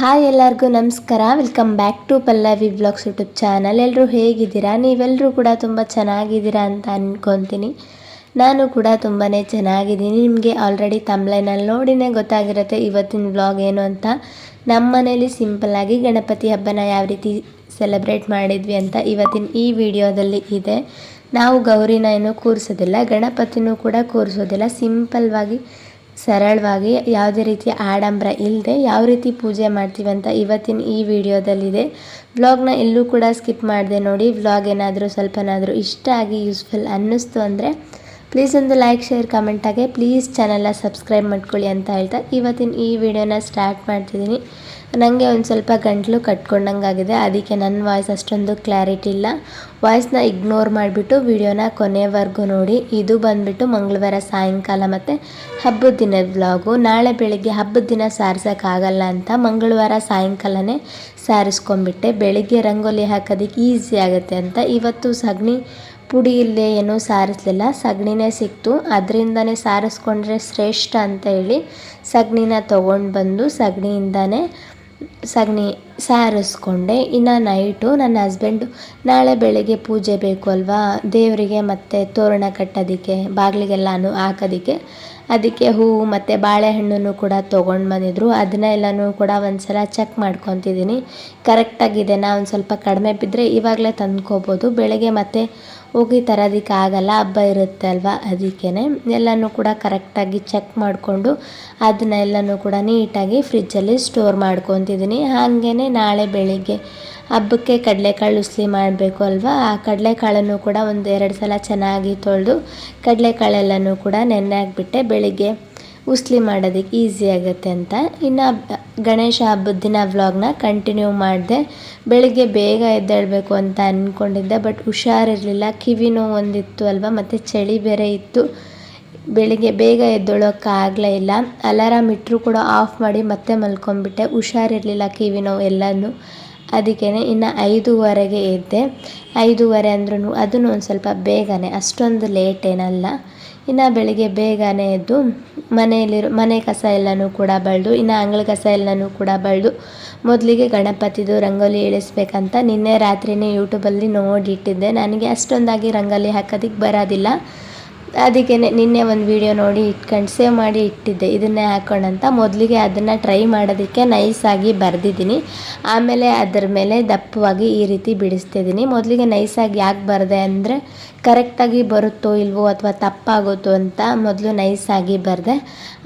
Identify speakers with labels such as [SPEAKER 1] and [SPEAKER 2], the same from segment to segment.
[SPEAKER 1] Hi ಎಲ್ಲರಿಗೂ ನಮಸ್ಕಾರ. Welcome back to Pallavi blogs YouTube channel ಎಲ್ಲರೂ ಹೇಗಿದ್ದೀರಾ? ನೀವೆಲ್ಲರೂ ಕೂಡ ತುಂಬ ಚೆನ್ನಾಗಿದ್ದೀರಾ ಅಂತ ಅಂದ್ಕೊತೀನಿ ನಾನು ಕೂಡ ತುಂಬಾ ಚೆನ್ನಾಗಿದ್ದೀನಿ. ನಿಮಗೆ ಆಲ್ರೆಡಿ ತಮ್ಲೈನಲ್ಲಿ ನೋಡಿನೇ ಗೊತ್ತಾಗಿರುತ್ತೆ ಇವತ್ತಿನ ವ್ಲಾಗ್ ಏನು ಅಂತ. ನಮ್ಮ ಮನೇಲಿ ಸಿಂಪಲ್ಲಾಗಿ ಗಣಪತಿ ಹಬ್ಬನ ಯಾವ ರೀತಿ ಸೆಲೆಬ್ರೇಟ್ ಮಾಡಿದ್ವಿ ಅಂತ ಇವತ್ತಿನ ಈ ವಿಡಿಯೋದಲ್ಲಿ ಇದೆ. ನಾವು ಗೌರಿನ ಏನು ಕೂರಿಸೋದಿಲ್ಲ, ಗಣಪತಿನೂ ಕೂಡ ಕೂರಿಸೋದಿಲ್ಲ. ಸಿಂಪಲ್ವಾಗಿ ಸರಳವಾಗಿ ಯಾವುದೇ ರೀತಿಯ ಆಡಂಬರ ಇಲ್ಲದೆ ಯಾವ ರೀತಿ ಪೂಜೆ ಮಾಡ್ತೀವಿ ಅಂತ ಇವತ್ತಿನ ಈ ವಿಡಿಯೋದಲ್ಲಿದೆ. ವ್ಲಾಗ್ನ ಎಲ್ಲೂ ಕೂಡ ಸ್ಕಿಪ್ ಮಾಡಿದೆ ನೋಡಿ. ವ್ಲಾಗ್ ಏನಾದರೂ ಸ್ವಲ್ಪನಾದರೂ ಇಷ್ಟ ಆಗಿ ಯೂಸ್ಫುಲ್ ಅನ್ನಿಸ್ತು ಅಂದರೆ ಪ್ಲೀಸ್ ಒಂದು ಲೈಕ್ ಶೇರ್ ಕಮೆಂಟಾಗೆ ಪ್ಲೀಸ್ ಚಾನಲ್ನ ಸಬ್ಸ್ಕ್ರೈಬ್ ಮಾಡ್ಕೊಳ್ಳಿ ಅಂತ ಹೇಳ್ತಾ ಇವತ್ತಿನ ಈ ವಿಡಿಯೋನ ಸ್ಟಾರ್ಟ್ ಮಾಡ್ತಿದ್ದೀನಿ. ನನಗೆ ಒಂದು ಸ್ವಲ್ಪ ಗಂಟಲು ಕಟ್ಕೊಂಡಂಗಾಗಿದೆ. ಅದಕ್ಕೆ ನನ್ನ ವಾಯ್ಸ್ ಅಷ್ಟೊಂದು ಕ್ಲಾರಿಟಿ ಇಲ್ಲ. ವಾಯ್ಸ್ನ ಇಗ್ನೋರ್ ಮಾಡಿಬಿಟ್ಟು ವಿಡಿಯೋನ ಕೊನೆವರೆಗೂ ನೋಡಿ. ಇದು ಬಂದುಬಿಟ್ಟು ಮಂಗಳವಾರ ಸಾಯಂಕಾಲ ಮತ್ತು ಹಬ್ಬದ ದಿನದ ವ್ಲಾಗು ನಾಳೆ ಬೆಳಿಗ್ಗೆ ಹಬ್ಬದ ದಿನ ಸಾರಿಸೋಕ್ಕಾಗಲ್ಲ ಅಂತ ಮಂಗಳವಾರ ಸಾಯಂಕಾಲನೇ ಸಾರಿಸ್ಕೊಂಡ್ಬಿಟ್ಟೆ. ಬೆಳಿಗ್ಗೆ ರಂಗೋಲಿ ಹಾಕೋದಕ್ಕೆ ಈಸಿ ಆಗುತ್ತೆ ಅಂತ. ಇವತ್ತು ಸಗಣಿ ಪುಡಿ ಇಲ್ಲೇ ಏನೂ ಸಾರಿಸಲಿಲ್ಲ. ಸಗಣಿನೇ ಸಿಕ್ತು. ಅದರಿಂದನೇ ಸಾರಿಸ್ಕೊಂಡ್ರೆ ಶ್ರೇಷ್ಠ ಅಂತ ಹೇಳಿ ಸಗಣಿನ ತೊಗೊಂಡು ಬಂದು ಸಗಣಿಯಿಂದನೇ ಸಗಣಿ ಸಾರಿಸ್ಕೊಂಡೆ. ಇನ್ನು ನೈಟು ನನ್ನ ಹಸ್ಬೆಂಡು ನಾಳೆ ಬೆಳಗ್ಗೆ ಪೂಜೆ ಬೇಕು ಅಲ್ವಾ? ದೇವರಿಗೆ ಮತ್ತು ತೋರಣ ಕಟ್ಟೋದಕ್ಕೆ ಬಾಗಿಲಿಗೆಲ್ಲಾನು ಹಾಕೋದಕ್ಕೆ. ಅದಕ್ಕೆ ಹೂವು ಮತ್ತು ಬಾಳೆಹಣ್ಣನ್ನು ಕೂಡ ತೊಗೊಂಡು ಬಂದಿದ್ರು. ಅದನ್ನೆಲ್ಲನೂ ಕೂಡ ಒಂದು ಸಲ ಚೆಕ್ ಮಾಡ್ಕೊತಿದ್ದೀನಿ ಕರೆಕ್ಟಾಗಿದೆ ನಾ ಒಂದು ಸ್ವಲ್ಪ ಕಡಿಮೆ ಬಿದ್ದರೆ ಇವಾಗಲೇ ತಂದ್ಕೋಬೋದು. ಬೆಳಗ್ಗೆ ಮತ್ತೆ ಹೋಗಿ ತರೋದಕ್ಕೆ ಆಗಲ್ಲ, ಹಬ್ಬ ಇರುತ್ತೆ ಅಲ್ವಾ ಅದಕ್ಕೇ ಎಲ್ಲನೂ ಕೂಡ ಕರೆಕ್ಟಾಗಿ ಚೆಕ್ ಮಾಡಿಕೊಂಡು ಅದನ್ನ ಎಲ್ಲನೂ ಕೂಡ ನೀಟಾಗಿ ಫ್ರಿಜ್ಜಲ್ಲಿ ಸ್ಟೋರ್ ಮಾಡ್ಕೊತಿದ್ದೀನಿ ಹಾಗೇ ನಾಳೆ ಬೆಳಿಗ್ಗೆ ಹಬ್ಬಕ್ಕೆ ಕಡಲೆಕಾಳು ಉಸ್ಲಿ ಮಾಡಬೇಕು ಅಲ್ವಾ? ಆ ಕಡಲೆಕಾಳನ್ನು ಕೂಡ ಒಂದು ಎರಡು ಸಲ ಚೆನ್ನಾಗಿ ತೊಳೆದು ಕಡಲೆಕಾಳೆಲ್ಲನೂ ಕೂಡ ನೆನೆ ಹಾಕ್ಬಿಟ್ಟೆ. ಬೆಳಿಗ್ಗೆ ಉಸ್ಲಿ ಮಾಡೋದಕ್ಕೆ ಈಸಿ ಆಗುತ್ತೆ ಅಂತ. ಇನ್ನು ಗಣೇಶ ಹಬ್ಬದ ದಿನ ವ್ಲಾಗ್ನ ಕಂಟಿನ್ಯೂ ಮಾಡಿದೆ. ಬೆಳಿಗ್ಗೆ ಬೇಗ ಎದ್ದೇಳಬೇಕು ಅಂತ ಅಂದ್ಕೊಂಡಿದ್ದೆ ಬಟ್ ಹುಷಾರಿರಲಿಲ್ಲ. ಕಿವಿ ನೋವು ಒಂದಿತ್ತು ಅಲ್ವಾ, ಮತ್ತು ಚಳಿ ಬೇರೆ ಇತ್ತು. ಬೆಳಿಗ್ಗೆ ಬೇಗ ಎದ್ದೊಳೋಕ್ಕಾಗಲೇ ಇಲ್ಲ. ಅಲಾರಾಮ್ ಇಟ್ಟರು ಕೂಡ ಆಫ್ ಮಾಡಿ ಮತ್ತೆ ಮಲ್ಕೊಂಡ್ಬಿಟ್ಟೆ. ಹುಷಾರಿರಲಿಲ್ಲ ಕಿವಿ ನೋವು ಎಲ್ಲನೂ. ಅದಕ್ಕೇ ಇನ್ನು ಐದೂವರೆಗೆ ಎದ್ದೆ. ಐದೂವರೆ ಅಂದ್ರೂ ಅದನ್ನು ಒಂದು ಸ್ವಲ್ಪ ಬೇಗನೆ, ಅಷ್ಟೊಂದು ಲೇಟ್ ಏನಲ್ಲ. ಇನ್ನು ಬೆಳಿಗ್ಗೆ ಬೇಗನೆ ಎದ್ದು ಮನೆಯಲ್ಲಿರೋ, ಮನೆ ಕಸ ಎಲ್ಲನೂ ಕೂಡ ಬಳಿದು, ಇನ್ನು ಅಂಗಳ ಕಸ ಎಲ್ಲನೂ ಕೂಡ ಬಳಿದು ಮೊದಲಿಗೆ ಗಣಪತಿದು ರಂಗೋಲಿ ಇಳಿಸ್ಬೇಕಂತ ನಿನ್ನೆ ರಾತ್ರಿನೇ ಯೂಟ್ಯೂಬಲ್ಲಿ ನೋಡಿಟ್ಟಿದ್ದೆ. ನನಗೆ ಅಷ್ಟೊಂದಾಗಿ ರಂಗೋಲಿ ಹಾಕೋದಕ್ಕೆ ಬರೋದಿಲ್ಲ. ಅದಕ್ಕೆ ನಿನ್ನೆ ಒಂದು ವಿಡಿಯೋ ನೋಡಿ ಇಟ್ಕೊಂಡು ಸೇವ್ ಮಾಡಿ ಇಟ್ಟಿದ್ದೆ. ಇದನ್ನೇ ಹಾಕೋಣಂತ ಮೊದಲಿಗೆ ಅದನ್ನು ಟ್ರೈ ಮಾಡೋದಕ್ಕೆ ನೈಸಾಗಿ ಬರೆದಿದ್ದೀನಿ. ಆಮೇಲೆ ಅದರ ಮೇಲೆ ದಪ್ಪವಾಗಿ ಈ ರೀತಿ ಬಿಡಿಸ್ತಿದ್ದೀನಿ. ಮೊದಲಿಗೆ ನೈಸಾಗಿ ಯಾಕೆ ಬರದೆ ಅಂದರೆ ಕರೆಕ್ಟಾಗಿ ಬರುತ್ತೋ ಇಲ್ವೋ ಅಥವಾ ತಪ್ಪಾಗುತ್ತೋ ಅಂತ ಮೊದಲು ನೈಸಾಗಿ ಬರೆದೆ.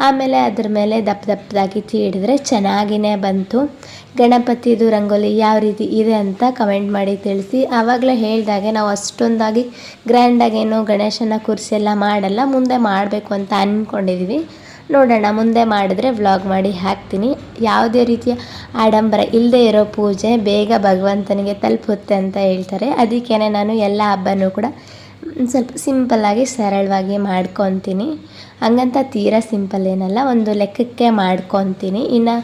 [SPEAKER 1] ಆಮೇಲೆ ಅದ್ರ ಮೇಲೆ ದಪ್ಪ ದಪ್ಪದಾಗಿ ತೀಡಿದ್ರೆ ಚೆನ್ನಾಗಿಯೇ ಬಂತು. ಗಣಪತಿದು ರಂಗೋಲಿ ಯಾವ ರೀತಿ ಇದೆ ಅಂತ ಕಮೆಂಟ್ ಮಾಡಿ ತಿಳಿಸಿ. ಆವಾಗಲೇ ಹೇಳಿದಾಗೆ ನಾವು ಅಷ್ಟೊಂದಾಗಿ ಗ್ರ್ಯಾಂಡಾಗೇನು ಗಣೇಶನ ಕುರ್ಸಿ ಎಲ್ಲ ಮಾಡಲ್ಲ, ಮುಂದೆ ಮಾಡಬೇಕು ಅಂತ ಅಂದ್ಕೊಂಡಿದ್ದೀವಿ ನೋಡೋಣ, ಮುಂದೆ ಮಾಡಿದ್ರೆ ವ್ಲಾಗ್ ಮಾಡಿ ಹಾಕ್ತೀನಿ. ಯಾವುದೇ ರೀತಿಯ ಆಡಂಬರ ಇಲ್ಲದೆ ಇರೋ ಪೂಜೆ, ಬೇಗ ಭಗವಂತನಿಗೆ ತಲುಪುತ್ತೆ ಅಂತ ಹೇಳ್ತಾರೆ. ಅದಕ್ಕೇ ನಾನು ಎಲ್ಲ ಹಬ್ಬನೂ ಕೂಡ ಸ್ವಲ್ಪ ಸಿಂಪಲ್ಲಾಗಿ ಸರಳವಾಗಿ ಮಾಡ್ಕೊತೀನಿ. ಹಂಗಂತ ತೀರಾ ಸಿಂಪಲ್ ಏನಲ್ಲ, ಒಂದು ಲೆಕ್ಕಕ್ಕೆ ಮಾಡ್ಕೊತೀನಿ. ಇನ್ನು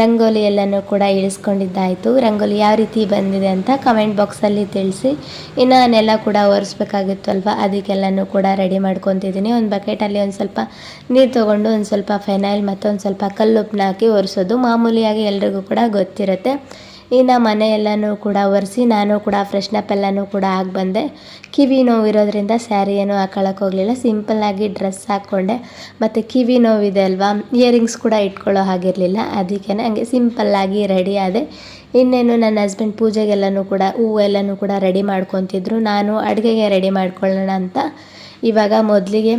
[SPEAKER 1] ರಂಗೋಲಿ ಎಲ್ಲನೂ ಕೂಡ ಇಳಿಸ್ಕೊಂಡಿದ್ದಾಯಿತು. ರಂಗೋಲಿ ಯಾವ ರೀತಿ ಬಂದಿದೆ ಅಂತ ಕಮೆಂಟ್ ಬಾಕ್ಸಲ್ಲಿ ತಿಳಿಸಿ. ಇನ್ನು ಅನ್ನೆಲ್ಲ ಕೂಡ ಒರೆಸ್ಬೇಕಾಗಿತ್ತು ಅದಕ್ಕೆಲ್ಲನೂ ಕೂಡ ರೆಡಿ ಮಾಡ್ಕೊತಿದ್ದೀನಿ. ಒಂದು ಬಕೆಟಲ್ಲಿ ಒಂದು ಸ್ವಲ್ಪ ನೀರು ತೊಗೊಂಡು ಒಂದು ಸ್ವಲ್ಪ ಫೆನೈಲ್ ಮತ್ತು ಒಂದು ಸ್ವಲ್ಪ ಕಲ್ಲುಪ್ಪನ್ನ ಹಾಕಿ ಒರೆಸೋದು. ಮಾಮೂಲಿಯಾಗಿ ಎಲ್ರಿಗೂ ಕೂಡ ಗೊತ್ತಿರುತ್ತೆ. ಇನ್ನು ಮನೆಯೆಲ್ಲನೂ ಕೂಡ ಒರೆಸಿ, ನಾನು ಕೂಡ ಫ್ರೆಶ್ನಪ್ ಎಲ್ಲನೂ ಕೂಡ ಆಗಿ ಬಂದೆ. ಕಿವಿ ನೋವು ಇರೋದ್ರಿಂದ ಸ್ಯಾರಿ ಏನೂ ಹಾಕೊಳಕ್ಕೆ ಹೋಗಲಿಲ್ಲ. ಸಿಂಪಲ್ಲಾಗಿ ಡ್ರೆಸ್ ಹಾಕ್ಕೊಂಡೆ. ಮತ್ತು ಕಿವಿ ನೋವಿದೆ ಅಲ್ವಾ? ಇಯರಿಂಗ್ಸ್ ಕೂಡ ಇಟ್ಕೊಳ್ಳೋ ಹಾಗಿರಲಿಲ್ಲ. ಅದಕ್ಕೆ ಹಂಗೆ ಸಿಂಪಲ್ಲಾಗಿ ರೆಡಿ ಆದೆ. ಇನ್ನೇನು ನನ್ನ ಹಸ್ಬೆಂಡ್ ಪೂಜೆಗೆಲ್ಲನೂ ಕೂಡ ಹೂವು ಎಲ್ಲನೂ ಕೂಡ ರೆಡಿ ಮಾಡ್ಕೊತಿದ್ರು. ನಾನು ಅಡುಗೆಗೆ ರೆಡಿ ಮಾಡ್ಕೊಳ್ಳೋಣ ಅಂತ. ಇವಾಗ ಮೊದಲಿಗೆ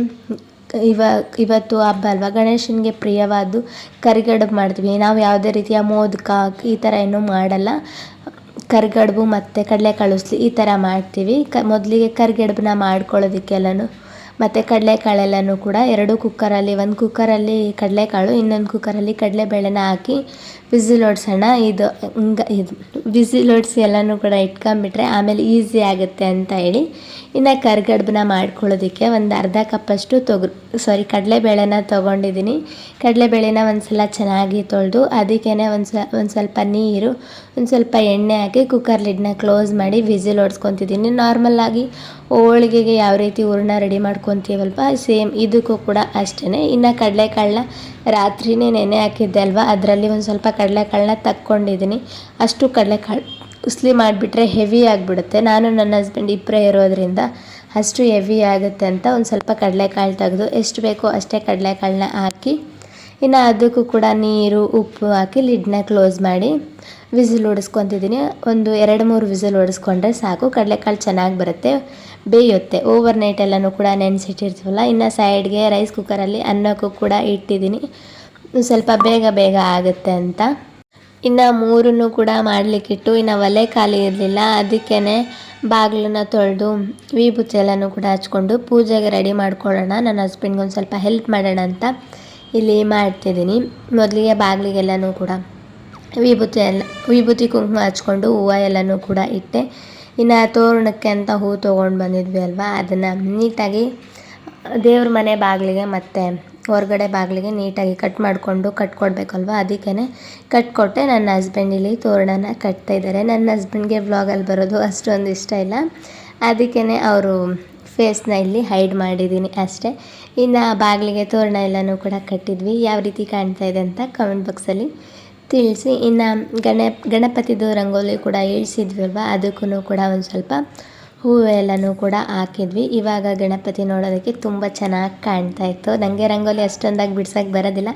[SPEAKER 1] ಇವಾಗ ಇವತ್ತು ಹಬ್ಬ ಅಲ್ವಾ? ಗಣೇಶನಿಗೆ ಪ್ರಿಯವಾದ್ದು ಕರಿಗಡುಬು ಮಾಡ್ತೀವಿ. ನಾವು ಯಾವುದೇ ರೀತಿಯ ಮೋದಕ, ಈ ಥರ ಏನೂ ಮಾಡಲ್ಲ. ಕರಿಗಡುಬು ಮತ್ತು ಕಡಲೆ ಉಸ್ಲಿ ಈ ಥರ ಮಾಡ್ತೀವಿ. ಕ, ಮೊದಲಿಗೆ ಕರಿಗಡುಬನ್ನ ಮಾಡ್ಕೊಳ್ಳೋದಕ್ಕೆಲ್ಲನೂ, ಮತ್ತು ಕಡಲೆಕಾಳೆಲ್ಲನೂ ಕೂಡ ಎರಡು ಕುಕ್ಕರಲ್ಲಿ, ಒಂದು ಕುಕ್ಕರಲ್ಲಿ ಕಡಲೆಕಾಳು, ಇನ್ನೊಂದು ಕುಕ್ಕರಲ್ಲಿ ಕಡಲೆಬೇಳೆನ ಹಾಕಿ ವಿಸಿಲ್ ಹೊಡ್ಸೋಣ ಇದು, ಹಿಂಗೆ, ಇದು ವಿಸಿಲ್ ಹೊಡ್ಸಿ ಎಲ್ಲನೂ ಕೂಡ ಇಟ್ಕೊಂಬಿಟ್ರೆ ಆಮೇಲೆ ಈಸಿ ಆಗುತ್ತೆ ಅಂತ ಹೇಳಿ ಇನ್ನು ಕರ್ಗಡ್ಬನ್ನ ಮಾಡ್ಕೊಳ್ಳೋದಕ್ಕೆ ಒಂದು ಅರ್ಧ ಕಪ್ಪಷ್ಟು ತೊಗರು ಸಾರಿ ಕಡಲೆಬೇಳೆನ ತೊಗೊಂಡಿದ್ದೀನಿ ಕಡಲೆಬೇಳೆನ ಒಂದು ಸಲ ಚೆನ್ನಾಗಿ ತೊಳೆದು ಅದಕ್ಕೇ ಒಂದು ಸ ಒಂದು ಸ್ವಲ್ಪ ನೀರು, ಒಂದು ಸ್ವಲ್ಪ ಎಣ್ಣೆ ಹಾಕಿ ಕುಕ್ಕರ್ ಲಿಡ್ನ ಕ್ಲೋಸ್ ಮಾಡಿ ವಿಸಿಲ್ ಹೊಡ್ಸ್ಕೊತಿದ್ದೀನಿ ನಾರ್ಮಲ್ಲಾಗಿ ಹೋಳಿಗೆಗೆ ಯಾವ ರೀತಿ ಹೂರ್ಣ ರೆಡಿ ಮಾಡ್ಕೊತೀವಲ್ವ ಸೇಮ್ ಇದಕ್ಕೂ ಕೂಡ ಅಷ್ಟೇ ಇನ್ನು ಕಡಲೆಕಾಳನ್ನ ರಾತ್ರಿನೇ ನೆನೆ ಹಾಕಿದ್ದೆ ಅಲ್ವಾ, ಅದರಲ್ಲಿ ಒಂದು ಸ್ವಲ್ಪ ಕಡಲೆಕಾಳನ್ನ ತಕ್ಕೊಂಡಿದ್ದೀನಿ ಅಷ್ಟು ಕಡಲೆಕಾಳು ಉಸ್ಲಿ ಮಾಡಿಬಿಟ್ರೆ ಹೆವಿ ಆಗಿಬಿಡುತ್ತೆ. ನಾನು ನನ್ನ ಹಸ್ಬೆಂಡ್ ಇಬ್ಬರೇ ಇರೋದ್ರಿಂದ ಅಷ್ಟು ಹೆವಿ ಆಗುತ್ತೆ ಅಂತ ಒಂದು ಸ್ವಲ್ಪ ಕಡಲೆಕಾಳು ತೆಗೆದು ಎಷ್ಟು ಬೇಕೋ ಅಷ್ಟೇ ಕಡಲೆಕಾಳನ್ನ ಹಾಕಿ, ಇನ್ನು ಅದಕ್ಕೂ ಕೂಡ ನೀರು, ಉಪ್ಪು ಹಾಕಿ ಲಿಡ್ನ ಕ್ಲೋಸ್ ಮಾಡಿ ವಿಸಿಲ್ ಹೊಡಿಸ್ಕೊತಿದ್ದೀನಿ ಒಂದು ಎರಡು ಮೂರು ವಿಸಿಲ್ ಹೊಡಿಸ್ಕೊಂಡ್ರೆ ಸಾಕು. ಕಡಲೆಕಾಳು ಚೆನ್ನಾಗಿ ಬರುತ್ತೆ, ಬೇಯುತ್ತೆ. ಓವರ್ ನೈಟ್ ಎಲ್ಲನೂ ಕೂಡ ನೆನೆಸಿಟ್ಟಿರ್ತೀವಲ್ಲ, ಇನ್ನು ಸೈಡ್ಗೆ ರೈಸ್ ಕುಕ್ಕರಲ್ಲಿ ಅನ್ನಕ್ಕೂ ಕೂಡ ಇಟ್ಟಿದ್ದೀನಿ. ಸ್ವಲ್ಪ ಬೇಗ ಬೇಗ ಆಗುತ್ತೆ ಅಂತ. ಇನ್ನು ಮೂರನ್ನು ಕೂಡ ಮಾಡಲಿಕ್ಕಿಟ್ಟು ಇನ್ನು ಒಲೆ ಖಾಲಿ ಇರಲಿಲ್ಲ ಅದಕ್ಕೇ ಬಾಗಿಲನ್ನ ತೊಳೆದು ವಿಭೂತಿ ಕೂಡ ಹಚ್ಕೊಂಡು ಪೂಜೆಗೆ ರೆಡಿ ಮಾಡ್ಕೊಳ್ಳೋಣ. ನನ್ನ ಹಸ್ಬೆಂಡ್ಗೆ ಒಂದು ಸ್ವಲ್ಪ ಹೆಲ್ಪ್ ಮಾಡೋಣ ಅಂತ ಇಲ್ಲಿ ಮಾಡ್ತಿದ್ದೀನಿ. ಮೊದಲಿಗೆ ಬಾಗಿಲಿಗೆಲ್ಲನೂ ಕೂಡ ವಿಭೂತಿ ಎಲ್ಲ, ವಿಭೂತಿ ಕುಂಕುಮ ಹಚ್ಕೊಂಡು ಹೂವು ಎಲ್ಲನೂ ಕೂಡ ಇಟ್ಟೆ. ಇನ್ನು ತೋರಣಕ್ಕೆ ಅಂತ ಹೂ ತೊಗೊಂಡು ಬಂದಿದ್ವಿ ಅಲ್ವಾ, ಅದನ್ನು ನೀಟಾಗಿ ದೇವ್ರ ಮನೆ ಬಾಗಿಲಿಗೆ ಮತ್ತು ಹೊರಗಡೆ ಬಾಗಿಲಿಗೆ ನೀಟಾಗಿ ಕಟ್ ಮಾಡಿಕೊಂಡು ಕಟ್ಕೊಡ್ಬೇಕಲ್ವ ಅದಕ್ಕೇ ಕಟ್ಕೊಟ್ಟೆ ನನ್ನ ಹಸ್ಬೆಂಡ್ ಇಲ್ಲಿ ತೋರಣನ ಕಟ್ತಾ ಇದ್ದಾರೆ. ನನ್ನ ಹಸ್ಬೆಂಡ್ಗೆ ವ್ಲಾಗಲ್ಲಿ ಬರೋದು ಅಷ್ಟೊಂದು ಇಷ್ಟ ಇಲ್ಲ. ಅದಕ್ಕೇ ಅವರು ಫೇಸ್ನ ಇಲ್ಲಿ ಹೈಡ್ ಮಾಡಿದ್ದೀನಿ ಅಷ್ಟೇ. ಇನ್ನು ಬಾಗಿಲಿಗೆ ತೋರಣ ಎಲ್ಲನೂ ಕೂಡ ಕಟ್ಟಿದ್ವಿ. ಯಾವ ರೀತಿ ಕಾಣ್ತಾ ಇದೆ ಅಂತ ಕಮೆಂಟ್ ಬಾಕ್ಸಲ್ಲಿ ತಿಳಿಸಿ. ಇನ್ನು ಗಣ ಗಣಪತಿದು ರಂಗೋಲಿ ಕೂಡ ಇಳಿಸಿದ್ವಿ ಅಲ್ವಾ ಅದಕ್ಕೂ ಕೂಡ ಒಂದು ಸ್ವಲ್ಪ ಹೂವು ಎಲ್ಲನೂ ಕೂಡ ಹಾಕಿದ್ವಿ. ಇವಾಗ ಗಣಪತಿ ನೋಡೋದಕ್ಕೆ ತುಂಬ ಚೆನ್ನಾಗಿ ಕಾಣ್ತಾ ಇತ್ತು. ನನಗೆ ರಂಗೋಲಿ ಅಷ್ಟೊಂದಾಗಿ ಬಿಡ್ಸೋಕ್ಕೆ ಬರೋದಿಲ್ಲ.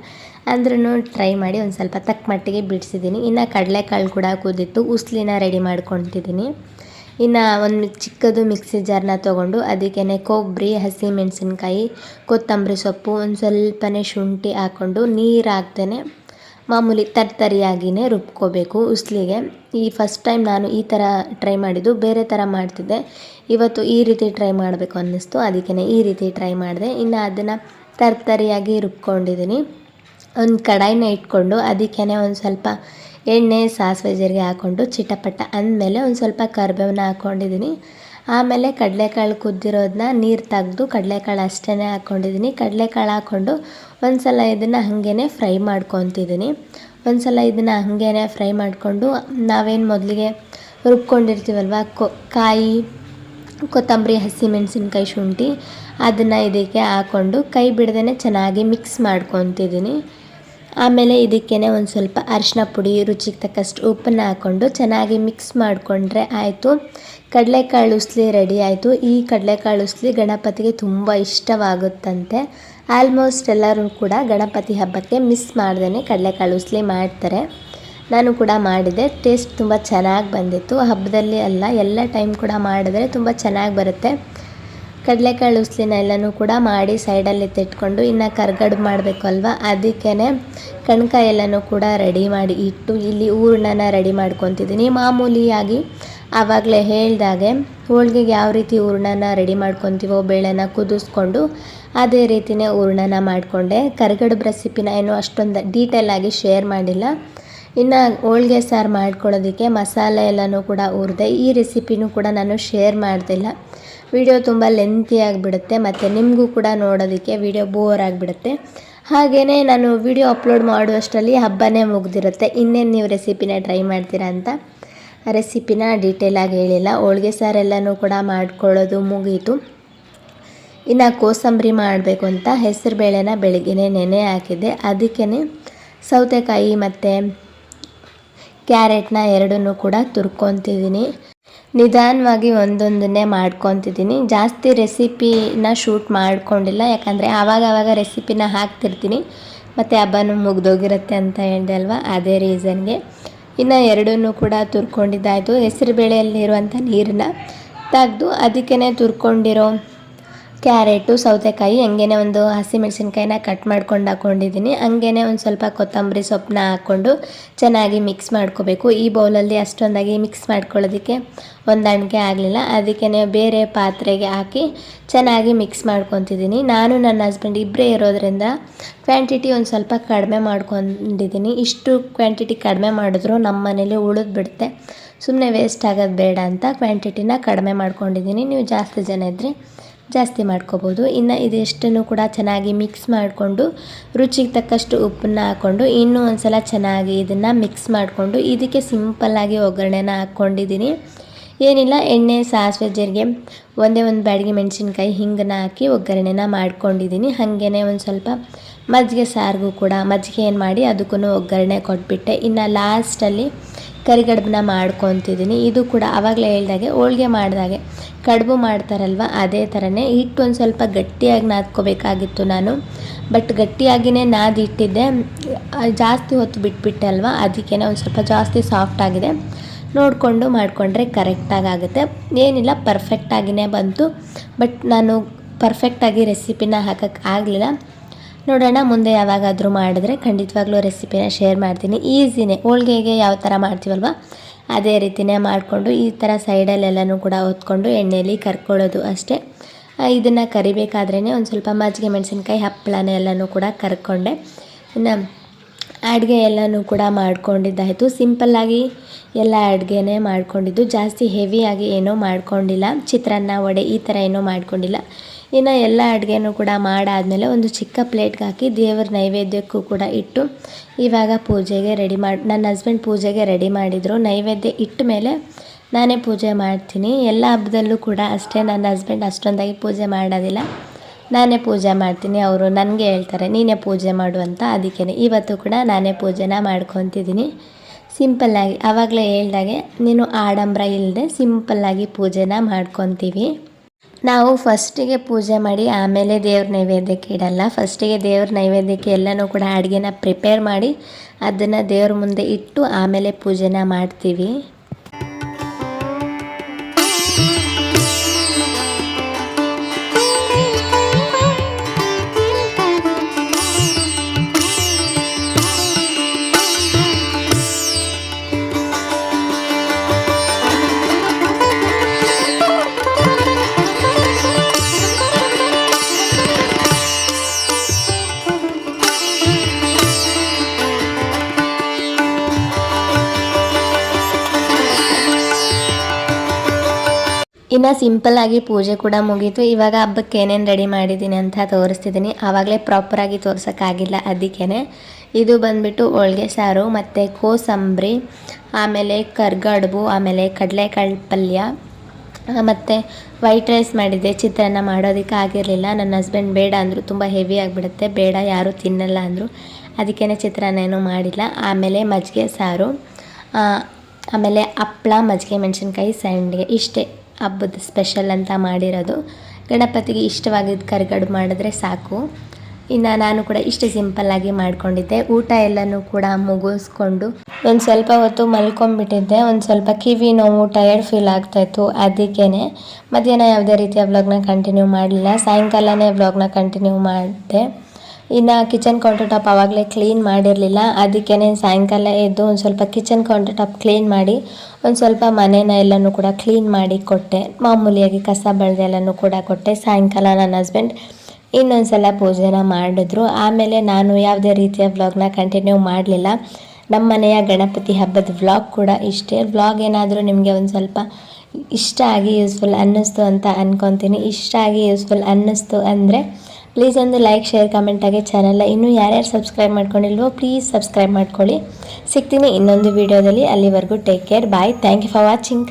[SPEAKER 1] ಅಂದ್ರೂ ಟ್ರೈ ಮಾಡಿ ಒಂದು ಸ್ವಲ್ಪ ತಕ್ಕ ಮಟ್ಟಿಗೆ ಬಿಡಿಸಿದ್ದೀನಿ. ಇನ್ನು ಕಡಲೆಕಾಳು ಕೂಡ ಕುದಿತ್ತು. ಉಸ್ಲಿನ ರೆಡಿ ಮಾಡ್ಕೊತಿದ್ದೀನಿ ಇನ್ನು ಒಂದು ಚಿಕ್ಕದು ಮಿಕ್ಸಿ ಜಾರ್ನ ತೊಗೊಂಡು ಅದಕ್ಕೇ ಕೊಬ್ಬರಿ ಹಸಿಮೆಣಸಿನ್ಕಾಯಿ ಕೊತ್ತಂಬರಿ ಸೊಪ್ಪು, ಒಂದು ಸ್ವಲ್ಪನೇ ಶುಂಠಿ ಹಾಕ್ಕೊಂಡು ನೀರು ಹಾಕ್ದೇ ಮಾಮೂಲಿ ತರ್ತರಿಯಾಗಿಯೇ ರುಬ್ಕೋಬೇಕು ಉಸ್ಲಿಗೆ. ಈ ಫಸ್ಟ್ ಟೈಮ್ ನಾನು ಈ ಥರ ಟ್ರೈ ಮಾಡಿದ್ದು, ಬೇರೆ ಥರ ಮಾಡ್ತಿದ್ದೆ. ಇವತ್ತು ಈ ರೀತಿ ಟ್ರೈ ಮಾಡಬೇಕು ಅನ್ನಿಸ್ತು ಅದಕ್ಕೇ ಈ ರೀತಿ ಟ್ರೈ ಮಾಡಿದೆ. ಇನ್ನು ಅದನ್ನು ತರ್ತರಿಯಾಗಿ ರುಬ್ಕೊಂಡಿದ್ದೀನಿ ಒಂದು ಕಡಾಯಿನ ಇಟ್ಕೊಂಡು ಅದಕ್ಕೇ ಒಂದು ಸ್ವಲ್ಪ ಎಣ್ಣೆ, ಸಾಸಿವೆ ಜೀರಿಗೆ ಹಾಕ್ಕೊಂಡು ಚಿಟಪಟ ಅಂದಮೇಲೆ ಒಂದು ಸ್ವಲ್ಪ ಕರ್ಬೇವನ್ನ ಹಾಕ್ಕೊಂಡಿದ್ದೀನಿ ಆಮೇಲೆ ಕಡಲೆಕಾಳು ಕುದ್ದಿರೋದನ್ನ ನೀರು ತೆಗೆದು ಕಡಲೆಕಾಳು ಅಷ್ಟೇ ಹಾಕ್ಕೊಂಡಿದ್ದೀನಿ ಕಡಲೆಕಾಳು ಹಾಕ್ಕೊಂಡು ಒಂದು ಸಲ ಇದನ್ನು ಹಾಗೇ ಫ್ರೈ ಮಾಡ್ಕೊತಿದ್ದೀನಿ ಒಂದು ಸಲ ಇದನ್ನು ಹಾಗೇ ಫ್ರೈ ಮಾಡಿಕೊಂಡು ನಾವೇನು ಮೊದಲಿಗೆ ರುಬ್ಕೊಂಡಿರ್ತೀವಲ್ವ? ಕೊ, ಕಾಯಿ, ಕೊತ್ತಂಬರಿ, ಹಸಿಮೆಣಸಿನ್ಕಾಯಿ ಶುಂಠಿ, ಅದನ್ನು ಇದಕ್ಕೆ ಹಾಕ್ಕೊಂಡು ಕೈ ಬಿಡದೇ ಚೆನ್ನಾಗಿ ಮಿಕ್ಸ್ ಮಾಡ್ಕೊತಿದ್ದೀನಿ ಆಮೇಲೆ ಇದಕ್ಕೇ ಒಂದು ಸ್ವಲ್ಪ ಅರಿಶಿನ ಪುಡಿ, ರುಚಿಗೆ ತಕ್ಕಷ್ಟು ಉಪ್ಪನ್ನು ಹಾಕ್ಕೊಂಡು ಚೆನ್ನಾಗಿ ಮಿಕ್ಸ್ ಮಾಡಿಕೊಂಡ್ರೆ ಆಯಿತು. ಕಡಲೆಕಾಳು ಉಸ್ಲಿ ರೆಡಿ ಆಯಿತು. ಈ ಕಡಲೆಕಾಳು ಉಸ್ಲಿ ಗಣಪತಿಗೆ ತುಂಬ ಇಷ್ಟವಾಗುತ್ತಂತೆ. ಆಲ್ಮೋಸ್ಟ್ ಎಲ್ಲರೂ ಕೂಡ ಗಣಪತಿ ಹಬ್ಬಕ್ಕೆ ಮಿಸ್ ಮಾಡ್ದೇ ಕಡಲೆಕಾಳು ಉಸ್ಲಿ ಮಾಡ್ತಾರೆ. ನಾನು ಕೂಡ ಮಾಡಿದೆ. ಟೇಸ್ಟ್ ತುಂಬ ಚೆನ್ನಾಗಿ ಬಂದಿತ್ತು. ಹಬ್ಬದಲ್ಲಿ ಅಲ್ಲ, ಎಲ್ಲ ಟೈಮ್ ಕೂಡ ಮಾಡಿದ್ರೆ ತುಂಬ ಚೆನ್ನಾಗಿ ಬರುತ್ತೆ. ಕಡಲೆಕಾಳು ಉಸ್ಲಿನ ಎಲ್ಲನೂ ಕೂಡ ಮಾಡಿ ಸೈಡಲ್ಲಿ ತೆಟ್ಕೊಂಡು ಇನ್ನು ಕರ್ಗಡು ಮಾಡಬೇಕು ಅಲ್ವಾ ಅದಕ್ಕೇ ಕಣ್ಕ ಕೂಡ ರೆಡಿ ಮಾಡಿ ಇಟ್ಟು ಇಲ್ಲಿ ಹೂರ್ಣನ ರೆಡಿ ಮಾಡ್ಕೊತಿದ್ದೀನಿ. ಮಾಮೂಲಿಯಾಗಿ ಆವಾಗಲೇ ಹೇಳಿದಾಗೆ ಹೋಳ್ಗೆಗೆ ಯಾವ ರೀತಿ ಹೂರ್ಣನ ರೆಡಿ ಮಾಡ್ಕೊತೀವೋ ಬೇಳೆನ ಕುದಿಸ್ಕೊಂಡು ಅದೇ ರೀತಿಯೇ ಹೂರ್ಣನ ಮಾಡಿಕೊಂಡೆ. ಕರ್ಗಡುಬು ರೆಸಿಪಿನ ಏನು ಅಷ್ಟೊಂದು ಡೀಟೇಲಾಗಿ ಶೇರ್ ಮಾಡಿಲ್ಲ. ಇನ್ನು ಹೋಳಿಗೆ ಸಾರು ಮಾಡ್ಕೊಳ್ಳೋದಕ್ಕೆ ಮಸಾಲೆ ಎಲ್ಲನೂ ಕೂಡ ಹುರಿದೆ ಈ ರೆಸಿಪಿನೂ ಕೂಡ ನಾನು ಶೇರ್ ಮಾಡ್ತಿಲ್ಲ ವಿಡಿಯೋ ತುಂಬ ಲೆಂತಿ ಆಗಿಬಿಡುತ್ತೆ ಮತ್ತು ನಿಮಗೂ ಕೂಡ ನೋಡೋದಕ್ಕೆ ವಿಡಿಯೋ ಬೋರ್ ಆಗಿಬಿಡುತ್ತೆ. ಹಾಗೇ ನಾನು ವಿಡಿಯೋ ಅಪ್ಲೋಡ್ ಮಾಡುವಷ್ಟರಲ್ಲಿ ಹಬ್ಬನೇ ಮುಗ್ದಿರುತ್ತೆ. ಇನ್ನೇನು ನೀವು ರೆಸಿಪಿನ ಟ್ರೈ ಮಾಡ್ತೀರಾ ಅಂತ ರೆಸಿಪಿನ ಡೀಟೇಲಾಗಿ ಹೇಳಿಲ್ಲ. ಹೋಳಿಗೆ ಸಾರೆಲ್ಲನೂ ಕೂಡ ಮಾಡ್ಕೊಳ್ಳೋದು ಮುಗೀತು. ಇನ್ನು ಕೋಸಂಬರಿ ಮಾಡಬೇಕು ಅಂತ ಹೆಸರು ಬೇಳೆನ ಬೆಳಗ್ಗೆ ನೆನೆ ಹಾಕಿದ್ದೆ. ಅದಕ್ಕೇ ಸೌತೆಕಾಯಿ ಮತ್ತು ಕ್ಯಾರೆಟ್ನ ಎರಡನ್ನೂ ಕೂಡ ತುರ್ಕೊತಿದ್ದೀನಿ. ನಿಧಾನವಾಗಿ ಒಂದೊಂದನ್ನೇ ಮಾಡ್ಕೊತಿದ್ದೀನಿ. ಜಾಸ್ತಿ ರೆಸಿಪಿನ ಶೂಟ್ ಮಾಡ್ಕೊಂಡಿಲ್ಲ. ಯಾಕಂದರೆ ಆವಾಗ ಆವಾಗ ರೆಸಿಪಿನ ಹಾಕ್ತಿರ್ತೀನಿ. ಮತ್ತು ಹಬ್ಬನೂ ಮುಗ್ದೋಗಿರುತ್ತೆ ಅಂತ ಹೇಳಿದೆ ಅಲ್ವಾ? ಅದೇ ರೀಸನ್ಗೆ. ಇನ್ನು ಎರಡನ್ನೂ ಕೂಡ ತುರ್ಕೊಂಡಿದ್ದಾಯಿತು. ಹೆಸರು ಬೇಳೆಯಲ್ಲಿರುವಂಥ ನೀರನ್ನ ತೆಗೆದು ಅದಕ್ಕೇ ತುರ್ಕೊಂಡಿರೋ ಕ್ಯಾರೆಟು, ಸೌತೆಕಾಯಿ, ಹಂಗೇನೆ ಒಂದು ಹಸಿಮೆಣ್ಸಿನ್ಕಾಯಿನ ಕಟ್ ಮಾಡ್ಕೊಂಡು ಹಾಕೊಂಡಿದ್ದೀನಿ. ಹಂಗೇನೆ ಒಂದು ಸ್ವಲ್ಪ ಕೊತ್ತಂಬರಿ ಸೊಪ್ಪನ್ನ ಹಾಕ್ಕೊಂಡು ಚೆನ್ನಾಗಿ ಮಿಕ್ಸ್ ಮಾಡ್ಕೋಬೇಕು. ಈ ಬೌಲಲ್ಲಿ ಅಷ್ಟೊಂದಾಗಿ ಮಿಕ್ಸ್ ಮಾಡ್ಕೊಳ್ಳೋದಕ್ಕೆ ಹೊಂದಾಣಿಕೆ ಆಗಲಿಲ್ಲ. ಅದಕ್ಕೇ ಬೇರೆ ಪಾತ್ರೆಗೆ ಹಾಕಿ ಚೆನ್ನಾಗಿ ಮಿಕ್ಸ್ ಮಾಡ್ಕೊತಿದ್ದೀನಿ. ನಾನು ನನ್ನ ಹಸ್ಬೆಂಡ್ ಇಬ್ಬರೇ ಇರೋದ್ರಿಂದ ಕ್ವಾಂಟಿಟಿ ಒಂದು ಸ್ವಲ್ಪ ಕಡಿಮೆ ಮಾಡ್ಕೊಂಡಿದ್ದೀನಿ. ಇಷ್ಟು ಕ್ವಾಂಟಿಟಿ ಕಡಿಮೆ ಮಾಡಿದ್ರು ನಮ್ಮ ಮನೇಲಿ ಉಳಿದ್ಬಿಡುತ್ತೆ ಸುಮ್ಮನೆ ವೇಸ್ಟ್ ಆಗೋದು ಬೇಡ ಅಂತ ಕ್ವಾಂಟಿಟಿನ ಕಡಿಮೆ ಮಾಡ್ಕೊಂಡಿದ್ದೀನಿ. ನೀವು ಜಾಸ್ತಿ ಜನ ಇದ್ದರೆ ಜಾಸ್ತಿ ಮಾಡ್ಕೋಬೋದು. ಇನ್ನು ಇದಿಷ್ಟನ್ನು ಕೂಡ ಚೆನ್ನಾಗಿ ಮಿಕ್ಸ್ ಮಾಡಿಕೊಂಡು, ರುಚಿಗೆ ತಕ್ಕಷ್ಟು ಉಪ್ಪನ್ನ ಹಾಕ್ಕೊಂಡು ಇನ್ನೂ ಒಂದು ಸಲ ಚೆನ್ನಾಗಿ ಇದನ್ನು ಮಿಕ್ಸ್ ಮಾಡಿಕೊಂಡು, ಇದಕ್ಕೆ ಸಿಂಪಲ್ಲಾಗಿ ಒಗ್ಗರಣೆನ ಹಾಕ್ಕೊಂಡಿದ್ದೀನಿ ಏನಿಲ್ಲ, ಎಣ್ಣೆ, ಸಾಸಿವೆ, ಜೀರಿಗೆ, ಒಂದೇ ಒಂದು ಬ್ಯಾಡಿಗೆ ಮೆಣಸಿನ್ಕಾಯಿ ಹಿಂಗನ್ನ ಹಾಕಿ ಒಗ್ಗರಣೆನ ಮಾಡ್ಕೊಂಡಿದ್ದೀನಿ ಹಾಗೇ ಒಂದು ಸ್ವಲ್ಪ ಮಜ್ಜಿಗೆ ಸಾರಿಗೂ ಕೂಡ, ಮಜ್ಜಿಗೆ ಏನು ಮಾಡಿ ಅದಕ್ಕೂ ಒಗ್ಗರಣೆ ಕೊಟ್ಬಿಟ್ಟೆ. ಇನ್ನು ಲಾಸ್ಟಲ್ಲಿ ಕರಿಗಡುಬನ್ನ ಮಾಡ್ಕೊತಿದ್ದೀನಿ ಇದು ಕೂಡ ಆವಾಗಲೇ ಹೇಳ್ದಾಗೆ, ಹೋಳ್ಗೆ ಮಾಡಿದಾಗೆ ಕಡುಬು ಮಾಡ್ತಾರಲ್ವ, ಅದೇ ಥರನೇ ಹಿಟ್ಟು ಒಂದು ಸ್ವಲ್ಪ ಗಟ್ಟಿಯಾಗಿ ನಾದ್ಕೋಬೇಕಾಗಿತ್ತು ನಾನು. ಬಟ್ ಗಟ್ಟಿಯಾಗಿಯೇ ನಾದಿಟ್ಟಿದ್ದೆ. ಜಾಸ್ತಿ ಹೊತ್ತು ಬಿಟ್ಬಿಟ್ಟೆ ಅಲ್ವಾ ಅದಕ್ಕೇ ಒಂದು ಸ್ವಲ್ಪ ಜಾಸ್ತಿ ಸಾಫ್ಟ್ ಆಗಿದೆ. ನೋಡಿಕೊಂಡು ಮಾಡಿಕೊಂಡ್ರೆ ಕರೆಕ್ಟಾಗಿ ಆಗುತ್ತೆ. ಏನಿಲ್ಲ ಪರ್ಫೆಕ್ಟಾಗಿಯೇ ಬಂತು. ಬಟ್ ನಾನು ಪರ್ಫೆಕ್ಟಾಗಿ ರೆಸಿಪಿನ ಹಾಕೋಕ್ಕೆ ಆಗಲಿಲ್ಲ. ನೋಡೋಣ, ಮುಂದೆ ಯಾವಾಗಾದರೂ ಮಾಡಿದ್ರೆ ಖಂಡಿತವಾಗ್ಲೂ ರೆಸಿಪಿನ ಶೇರ್ ಮಾಡ್ತೀನಿ. ಈಸಿನೇ ಹೋಳ್ಗೆಗೆ ಯಾವ ಥರ ಮಾಡ್ತೀವಲ್ವ? ಅದೇ ರೀತಿನೇ ಮಾಡಿಕೊಂಡು, ಈ ಥರ ಸೈಡಲ್ಲೆಲ್ಲನೂ ಕೂಡ ಹೊತ್ಕೊಂಡು ಎಣ್ಣೆಯಲ್ಲಿ ಕರ್ಕೊಳ್ಳೋದು ಅಷ್ಟೇ. ಇದನ್ನು ಕರಿಬೇಕಾದ್ರೇ ಒಂದು ಸ್ವಲ್ಪ ಮಜ್ಜಿಗೆ ಮೆಣಸಿನ್ಕಾಯಿ, ಹಪ್ಪಳನ ಎಲ್ಲನೂ ಕೂಡ ಕರ್ಕೊಂಡೆ. ಇನ್ನು ಅಡುಗೆ ಎಲ್ಲನೂ ಕೂಡ ಮಾಡ್ಕೊಂಡಿದ್ದಾಯಿತು. ಸಿಂಪಲ್ಲಾಗಿ ಎಲ್ಲ ಅಡುಗೆನೇ ಮಾಡ್ಕೊಂಡಿದ್ದು. ಜಾಸ್ತಿ ಹೆವಿಯಾಗಿ ಏನೂ ಮಾಡ್ಕೊಂಡಿಲ್ಲ. ಚಿತ್ರಾನ್ನ, ವಡೆ ಈ ಥರ ಏನೂ ಮಾಡ್ಕೊಂಡಿಲ್ಲ. ಇನ್ನು ಎಲ್ಲ ಅಡುಗೆನೂ ಕೂಡ ಮಾಡಾದಮೇಲೆ ಒಂದು ಚಿಕ್ಕ ಪ್ಲೇಟ್ಗೆ ಹಾಕಿ ದೇವರ ನೈವೇದ್ಯಕ್ಕೂ ಕೂಡ ಇಟ್ಟು ಇವಾಗ ಪೂಜೆಗೆ ರೆಡಿ ಮಾಡಿ, ನನ್ನ ಹಸ್ಬೆಂಡ್ ಪೂಜೆಗೆ ರೆಡಿ ಮಾಡಿದರು. ನೈವೇದ್ಯ ಇಟ್ಟ ಮೇಲೆ ನಾನೇ ಪೂಜೆ ಮಾಡ್ತೀನಿ. ಎಲ್ಲ ಹಬ್ಬದಲ್ಲೂ ಕೂಡ ಅಷ್ಟೇ ನನ್ನ ಹಸ್ಬೆಂಡ್ ಅಷ್ಟೊಂದಾಗಿ ಪೂಜೆ ಮಾಡೋದಿಲ್ಲ. ನಾನೇ ಪೂಜೆ ಮಾಡ್ತೀನಿ. ಅವರು ನನಗೆ ಹೇಳ್ತಾರೆ, ನೀನೇ ಪೂಜೆ ಮಾಡು ಅಂತ. ಅದಕ್ಕೇ ಇವತ್ತು ಕೂಡ ನಾನೇ ಪೂಜೆನ ಮಾಡ್ಕೊತಿದ್ದೀನಿ. ಸಿಂಪಲ್ಲಾಗಿ ಆವಾಗಲೇ ಹೇಳ್ದಾಗೆ, ನೀನು ಆಡಂಬರ ಇಲ್ಲದೆ ಸಿಂಪಲ್ಲಾಗಿ ಪೂಜೆನ ಮಾಡ್ಕೊತೀವಿ. ನಾವು ಫಸ್ಟಿಗೆ ಪೂಜೆ ಮಾಡಿ ಆಮೇಲೆ ದೇವ್ರ ನೈವೇದ್ಯಕ್ಕೆ ಇಡಲ್ಲ. ಫಸ್ಟಿಗೆ ದೇವ್ರ ನೈವೇದ್ಯಕ್ಕೆ ಎಲ್ಲನೂ ಕೂಡ ಅಡುಗೆನ ಪ್ರಿಪೇರ್ ಮಾಡಿ ಅದನ್ನು ದೇವ್ರ ಮುಂದೆ ಇಟ್ಟು ಆಮೇಲೆ ಪೂಜೆನ ಮಾಡ್ತೀವಿ. ಇನ್ನು ಸಿಂಪಲ್ಲಾಗಿ ಪೂಜೆ ಕೂಡ ಮುಗೀತು. ಇವಾಗ ಹಬ್ಬಕ್ಕೆ ಏನೇನು ರೆಡಿ ಮಾಡಿದ್ದೀನಿ ಅಂತ ತೋರಿಸ್ತಿದ್ದೀನಿ ಆವಾಗಲೇ ಪ್ರಾಪರಾಗಿ ತೋರ್ಸೋಕ್ಕಾಗಿಲ್ಲ ಅದಕ್ಕೇ ಇದು ಬಂದುಬಿಟ್ಟು ಹೋಳ್ಗೆ, ಸಾರು, ಮತ್ತು ಕೋಸಂಬರಿ, ಆಮೇಲೆ ಕರ್ಗಡುಬು, ಆಮೇಲೆ ಕಡಲೆಕಾಳು ಪಲ್ಯ ಮತ್ತು ವೈಟ್ ರೈಸ್ ಮಾಡಿದ್ದೆ. ಚಿತ್ರಾನ್ನ ಮಾಡೋದಕ್ಕೆ ಆಗಿರಲಿಲ್ಲ. ನನ್ನ ಹಸ್ಬೆಂಡ್ ಬೇಡ ಅಂದರು. ತುಂಬ ಹೆವಿ ಆಗಿಬಿಡುತ್ತೆ. ಬೇಡ, ಯಾರೂ ತಿನ್ನಲ್ಲ ಅಂದರು. ಅದಕ್ಕೇ ಚಿತ್ರಾನ್ನ ಏನೂ ಮಾಡಿಲ್ಲ. ಆಮೇಲೆ ಮಜ್ಜಿಗೆ, ಸಾರು ಆಮೇಲೆ ಹಪ್ಪಳ ಮಜ್ಜಿಗೆ, ಮೆಣಸಿನ್ಕಾಯಿ, ಸಂಡಿಗೆ. ಇಷ್ಟೇ. ಹಬ್ಬದ ಸ್ಪೆಷಲ್ ಅಂತ ಮಾಡಿರೋದು. ಗಣಪತಿಗೆ ಇಷ್ಟವಾಗಿದ್ದು ಕರಿಗಡು ಮಾಡಿದ್ರೆ ಸಾಕು. ಇನ್ನು ನಾನು ಕೂಡ ಇಷ್ಟು ಸಿಂಪಲ್ಲಾಗಿ ಮಾಡ್ಕೊಂಡಿದ್ದೆ. ಊಟ ಎಲ್ಲನೂ ಕೂಡ ಮುಗಿಸ್ಕೊಂಡು ಒಂದು ಸ್ವಲ್ಪ ಹೊತ್ತು ಮಲ್ಕೊಂಡ್ಬಿಟ್ಟಿದ್ದೆ. ಒಂದು ಸ್ವಲ್ಪ ಕಿವಿ ನೋವು ಟಯರ್ಡ್ ಫೀಲ್ ಆಗ್ತಾಯಿತ್ತು ಅದಕ್ಕೇ ಮಧ್ಯಾಹ್ನ ಯಾವುದೇ ರೀತಿಯ ವ್ಲಾಗ್ನ ಕಂಟಿನ್ಯೂ ಮಾಡಲಿಲ್ಲ. ಸಾಯಂಕಾಲನೇ ವ್ಲಾಗ್ನ ಕಂಟಿನ್ಯೂ ಮಾಡಿದೆ. ಇನ್ನು ಕಿಚನ್ ಕೌಂಟರ್ ಟಾಪ್ ಆವಾಗಲೇ ಕ್ಲೀನ್ ಮಾಡಿರಲಿಲ್ಲ. ಅದಕ್ಕೇ ಸಾಯಂಕಾಲ ಎದ್ದು ಒಂದು ಸ್ವಲ್ಪ ಕಿಚನ್ ಕೌಂಟರ್ ಟಾಪ್ ಕ್ಲೀನ್ ಮಾಡಿ, ಒಂದು ಸ್ವಲ್ಪ ಮನೇನ ಎಲ್ಲನೂ ಕೂಡ ಕ್ಲೀನ್ ಮಾಡಿ ಕೊಟ್ಟೆ. ಮಾಮೂಲಿಯಾಗಿ ಕಸ ಬಳ್ದೆಲ್ಲನೂ ಕೂಡ ಕೊಟ್ಟೆ. ಸಾಯಂಕಾಲ ನನ್ನ ಹಸ್ಬೆಂಡ್ ಇನ್ನೊಂದು ಸಲ ಪೂಜೆನ ಮಾಡಿದ್ರು. ಆಮೇಲೆ ನಾನು ಯಾವುದೇ ರೀತಿಯ ವ್ಲಾಗ್ನ ಕಂಟಿನ್ಯೂ ಮಾಡಲಿಲ್ಲ. ನಮ್ಮ ಮನೆಯ ಗಣಪತಿ ಹಬ್ಬದ ವ್ಲಾಗ್ ಕೂಡ ಇಷ್ಟೇ. ವ್ಲಾಗ್ ಏನಾದರೂ ನಿಮಗೆ ಒಂದು ಸ್ವಲ್ಪ ಇಷ್ಟ ಆಗಿ ಯೂಸ್ಫುಲ್ ಅನ್ನಿಸ್ತು ಅಂತ ಅಂದ್ಕೊತೀನಿ ಇಷ್ಟ ಆಗಿ ಯೂಸ್ಫುಲ್ ಅನ್ನಿಸ್ತು ಅಂದರೆ ಪ್ಲೀಸ್ ಒಂದು ಲೈಕ್ ಶೇರ್ ಕಮೆಂಟಾಗಿ ಚಾನಲ್ನ ಇನ್ನೂ ಯಾರ್ಯಾರು ಸಬ್ಸ್ಕ್ರೈಬ್ ಮಾಡ್ಕೊಂಡಿಲ್ವೋ ಪ್ಲೀಸ್ ಸಬ್ಸ್ಕ್ರೈಬ್ ಮಾಡ್ಕೊಳ್ಳಿ. ಸಿಗ್ತೀನಿ ಇನ್ನೊಂದು ವೀಡಿಯೋದಲ್ಲಿ ಅಲ್ಲಿವರೆಗೂ take care bye thank you for watching